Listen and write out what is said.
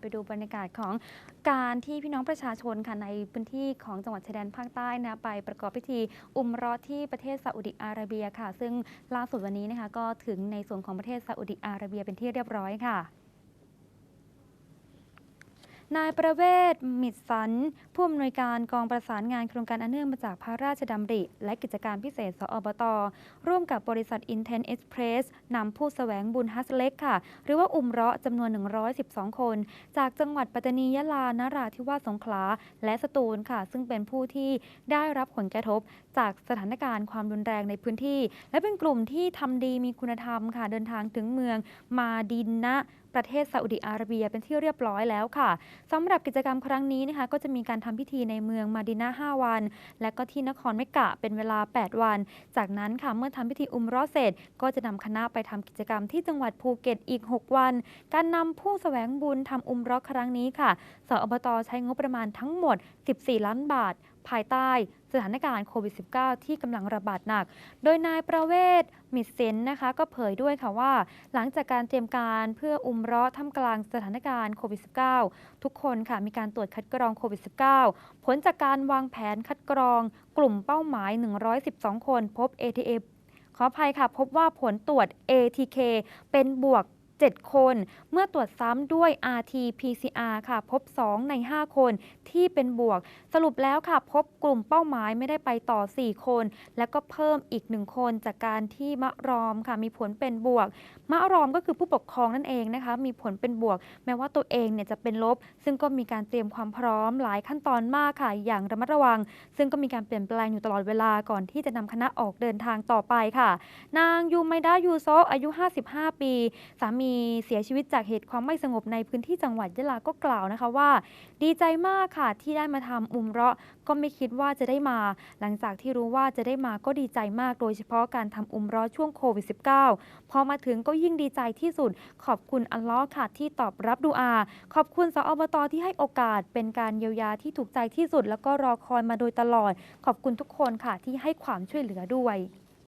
ไปดูบรรยากาศของการที่พี่น้องประชาชนค่ะในพื้นที่ของจังหวัดชายแดนภาคใต้นะไปประกอบพิธีอุมรอที่ประเทศซาอุดิอาระเบียค่ะ ซึ่งล่าสุดวันนี้นะคะก็ถึงในส่วนของประเทศซาอุดิอาระเบียเป็นที่เรียบร้อยค่ะ นายประเวศมิตรสัน ผู้อำนวยการกองประสานงานโครงการอันเนื่องมาจากพระราชดำริ และกิจการพิเศษสอบต ร่วมกับบริษัท Intent Express นำผู้แสวงบุญฮัสเล็กค่ะ หรือว่าอุมเราะจำนวน 112 คน จากจังหวัดปัตตานียะลานราธิวาสสงขลา และสตูลค่ะ ซึ่งเป็นผู้ที่ได้รับผลกระทบ จากสถานการณ์ความรุนแรงในพื้นที่ และเป็นกลุ่มที่ทำดีมีคุณธรรมค่ะเดินทางถึงเมืองมาดินนะประเทศซาอุดิอาระเบียเป็นที่เรียบร้อยแล้วค่ะสำหรับกิจกรรมครั้งนี้นะคะก็จะมีการทำพิธีในเมืองมาดินา 5 วัน และก็ที่นครเมกะเป็นเวลา 8 วัน จากนั้นค่ะเมื่อทำพิธีอุมเรอเสร็จ ก็จะนำคณะไปทำกิจกรรมที่จังหวัดภูเก็ตอีก 6 วัน การนำผู้แสวงบุญทำอุมเรอครั้งนี้ค่ะสอบตใช้งบประมาณทั้งหมด 14 ล้านบาท ภายใต้สถานการณ์โควิด -19 ที่กำลังระบาดหนัก โดยนายประเวศมิตรเซนนะคะก็เผยด้วยค่ะว่า หลังจากการเตรียมการเพื่ออุ้มราะห์ท่ามกลางสถานการณ์โควิด -19 ทุกคนค่ะมีการตรวจคัดกรองโควิด -19 ผลจากการวางแผนคัดกรอง กลุ่มเป้าหมาย 112 คนพบ ATA ขออภัยค่ะ พบว่าผลตรวจ ATK เป็นบวก 7 คน เมื่อตรวจซ้ำด้วย RT-PCR ค่ะ พบ 2 ใน 5 คนที่เป็นบวก สรุปแล้วค่ะ พบกลุ่มเป้าหมายไม่ได้ไปต่อ 4 คน แล้วก็เพิ่มอีก 1 คนจากการที่มะรอมค่ะ มีผลเป็นบวก มะรอมก็คือผู้ปกครองนั่นเองนะคะ มีผลเป็นบวก แม้ว่าตัวเองเนี่ยจะเป็นลบ ซึ่งก็มีการเตรียมความพร้อมหลายขั้นตอนมากค่ะ อย่างระมัดระวัง ซึ่งก็มีการเปลี่ยนแปลงอยู่ตลอดเวลาก่อนที่จะนำคณะออกเดินทางต่อไปค่ะ นางยูไมดายูโซอายุ 55 ปี สามีีเสียชีวิตจากเหตุความไม่สงบในพื้นที่จังหวัดยะลาก็กล่าวนะคะว่า ดีใจมากค่ะที่ได้มาทำอุมเราะก็ไม่คิดว่าจะได้มา หลังจากที่รู้ว่าจะได้มาก็ดีใจมากโดยเฉพาะการทำอุมเราะช่วงโควิด -19 พอมาถึงก็ยิ่งดีใจที่สุด ขอบคุณอัลลอฮ์ค่ะที่ตอบรับดุอา ขอบคุณสอบตที่ให้โอกาสเป็นการเยียวยาที่ถูกใจที่สุด แล้วก็รอคอยมาโดยตลอด ขอบคุณทุกคนค่ะที่ให้ความช่วยเหลือด้วย